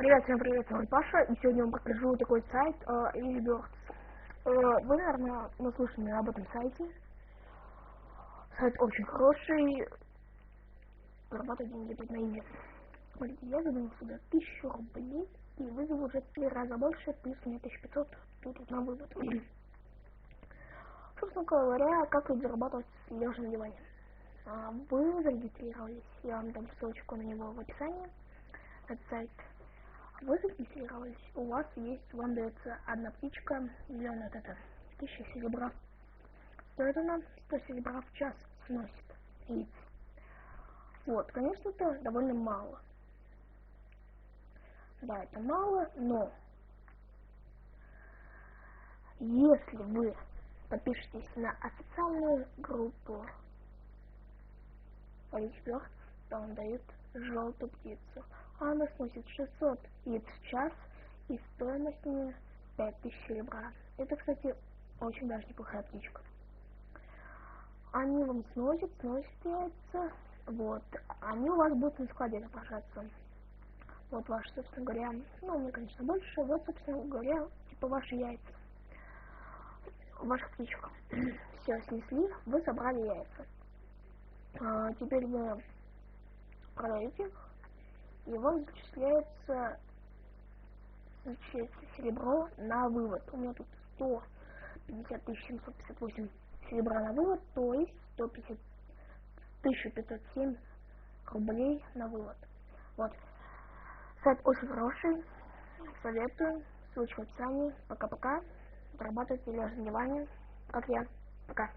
Ребят, всем привет, с вами Паша, и сегодня я вам покажу такой сайт uh, вы, наверное, наслышаны об этом сайте. Сайт очень хороший, зарабатывать деньги тут на изи. Смотрите, я задумал себе 1000 рублей, и вызову уже три раза больше, плюс у меня 1500 тут на вывод. Собственно говоря, как тут зарабатывать лежа на диване. Uh, вы зарегистрировались, я вам дам ссылочку на него в описании. Этот сайт вы зарегистрировались, у вас есть, вам дается одна птичка, зеленая вот это, 1000 серебра. Стоит она 100 серебра в час сносит яиц. Вот, конечно, это довольно мало. Да, это мало, но если вы подпишетесь на официальную группу Ричберт, то он дает желтую птицу она сносит 600 яиц в час и стоимостью 5000 серебра. Это, кстати, очень даже неплохая птичка. Они вам сносят, сносят яйца, вот. Они у вас будут на складе отображаться. Вот ваши, собственно говоря, ну, мне, конечно, больше, вот, собственно говоря, типа ваши яйца. Ваших птичек. Все, снесли, вы собрали яйца. А, теперь вы и вам зачисляется значит, серебро на вывод. У меня тут 150 758 серебра на вывод, то есть 150 1507 рублей на вывод. Вот. Сайт очень хороший. Советую. Ссылочка в описании. Пока-пока. Зарабатывайте лежа на диване. Как я. Пока.